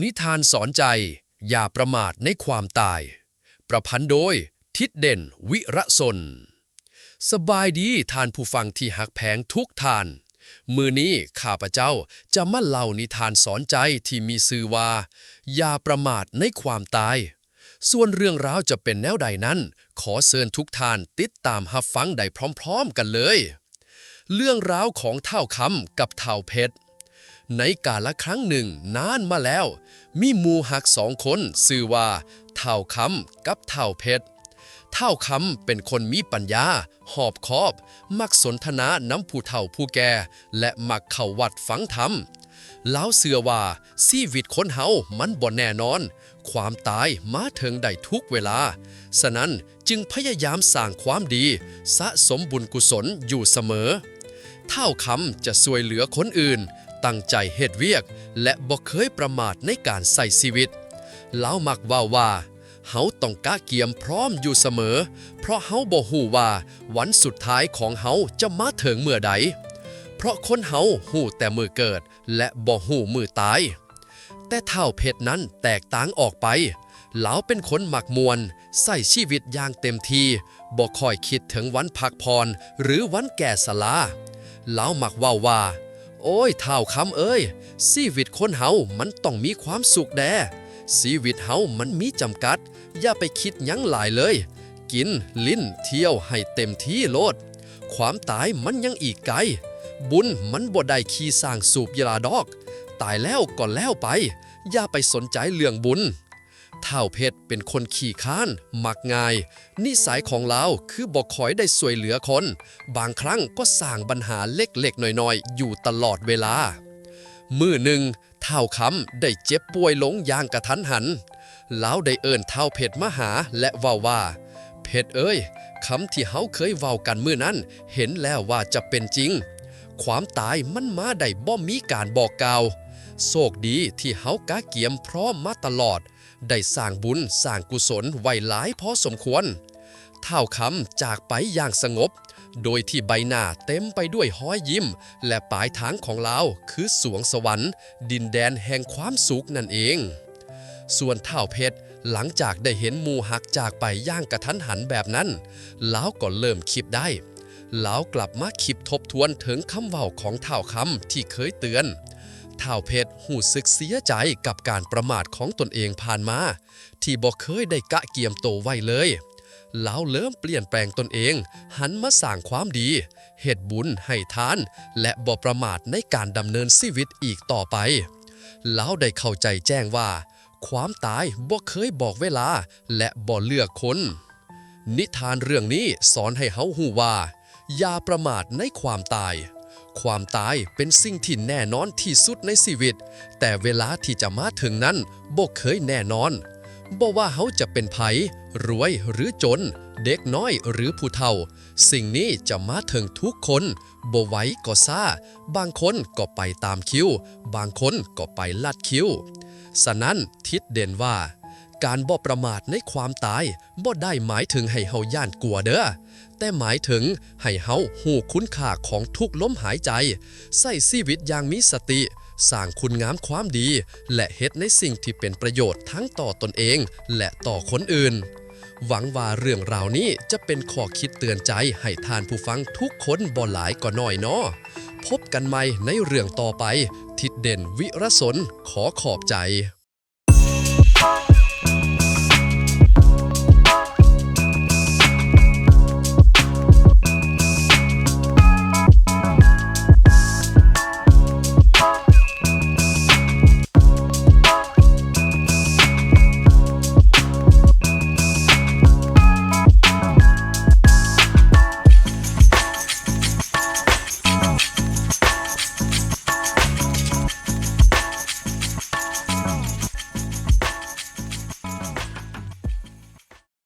นิทานสอนใจ อย่าประมาทในความตาย ประพันธ์โดย ทิดเด่นวิระสน สบายดีทานผู้ฟังที่หักแพงทุกทาน มือนี้ข้าพเจ้าจะมาเล่านิทานสอนใจที่มีชื่อว่า อย่าประมาทในความตาย ส่วนเรื่องราวจะเป็นแนวใดนั้น ขอเชิญทุกทานติดตามหับฟังได้พร้อม ๆ กันเลย เรื่องราวของเท่าคำกับเท่าเพชร ในกาละครั้งหนึ่งนานมาแล้ว มีมูหักสองคนชื่อว่าเท่าคำกับเท่าเพชรเท่าคำเป็นคนมีปัญญา หอบคอบ มักสนทนาน้ำผู้เฒ่าผู้แก่ และมักเข้าวัดฟังธรรมแล้วเสือว่าชีวิตคนเฮามันบ่แน่นอน ความตายมาถึงได้ทุกเวลา ฉะนั้นจึงพยายามสร้างความดี สะสมบุญกุศลอยู่เสมอ เท่าคำจะช่วยเหลือคนอื่น ตั้งใจเฮ็ดเวียก และบ่เคยประมาทในการใส่ชีวิตเล้ามักว่าว่าเฮาต้องกะเกียมพร้อมอยู่เสมอ เพราะเฮาบ่ฮู้ว่าวันสุดท้ายของเฮาจะมาถึงเมื่อใด เพราะคนเฮาฮู้แต่มือเกิด และบ่ฮู้มือตาย แต่เท่าเพชรนั้นแตกต่างออกไปเหลาเป็นคนหมักมวนใส่ชีวิตอย่างเต็มทีบ่ค่อยคิดถึงวันพักพรหรือวันแก่สลาเหลามักว่าว่า โอ้ยเท่าคำเอ้ยชีวิตคนเฮามันต้องมีความสุขแด่ชีวิตเฮามันมีจำกัด อย่าไปคิดยังหลายเลย กินลิ้นเที่ยวให้เต็มที่โลด ความตายมันยังอีกไกล บุญมันบ่ได้ขี้สร้างสูบยาดอก ตายแล้วก็แล้วไป อย่าไปสนใจเรื่องบุญ ท่าเพชรเป็นคนขี้ค้านมักง่าย นิสัยของเราคือบอกคอยได้สวยเหลือคน บางครั้งก็สร้างปัญหาเล็กๆน้อยๆ อยู่ตลอดเวลา มือหนึ่งเท่าคำได้เจ็บป่วยหลงอย่างกระทันหันแล้วได้เอิ้นเท่าเพชรมาหาและว่าว่า เพชรเอ้ยคำที่เฮาเคยเว้ากันมื้อนั้น เห็นแล้วว่าจะเป็นจริง ความตายมันมาได้บ่มีการบอกกล่าวโชคดีที่เฮากะเกียมพร้อมมาตลอด ได้สร้างบุญสร้างกุศลไว้หลายพอสมควร เท่าคำจากไปอย่างสงบ โดยที่ใบหน้าเต็มไปด้วยห้อยยิ้ม และปลายทางของเราคือสวงสวรรค์ ดินแดนแห่งความสุขนั่นเอง ส่วนเท่าเพชรหลังจากได้เห็นหมูหักจากไปย่างกระทันหันแบบนั้นแล้วก็เริ่มคิดได้แล้วกลับมาคิดทบทวนถึงคำเว้าของเท่าคำที่เคยเตือน ท่าเพชรหูสึกเสียใจกับการประมาทของตนเองผ่านมา ที่บอกเคยได้กะเกียมโตไว้เลยแล้วเริ่มเปลี่ยนแปลงตนเอง หันมาสร้างความดี เหตุบุญให้ทาน และบ่ประมาทในการดำเนินชีวิตอีกต่อไปแล้วได้เข้าใจแจ้งว่า ความตายบ่เคยบอกเวลา และบ่เลือกคน นิทานเรื่องนี้สอนให้เฮาหูว่า อย่าประมาทในความตาย ความตายเป็นสิ่งที่แน่นอนที่สุดในชีวิต แต่เวลาที่จะมาถึงนั้นบ่เคยแน่นอนบ่ว่าเขาจะเป็นไผรวยหรือจน เด็กน้อยหรือผู้เฒ่า สิ่งนี้จะมาถึงทุกคนบ่ไหวก็ซ่า บางคนก็ไปตามคิว บางคนก็ไปลัดคิว ฉะนั้นทิศเด่นว่า การบ่ประมาทในความตายบ่ได้หมายถึงให้เฮาย่านกลัวเด้อแต่หมายถึงให้เฮาหูคุณค่าของทุกลมหายใจใส่ชีวิตอย่างมีสติ สร้างคุณงามความดี และเฮ็ดในสิ่งที่เป็นประโยชน์ทั้งต่อตนเองและต่อคนอื่น หวังว่าเรื่องราวนี้จะเป็นข้อคิดเตือนใจให้ทานผู้ฟังทุกคนบ่หลายก็น้อยเนาะพบกันใหม่ในเรื่องต่อไป ทิดเด่นวิรสนขอขอบใจ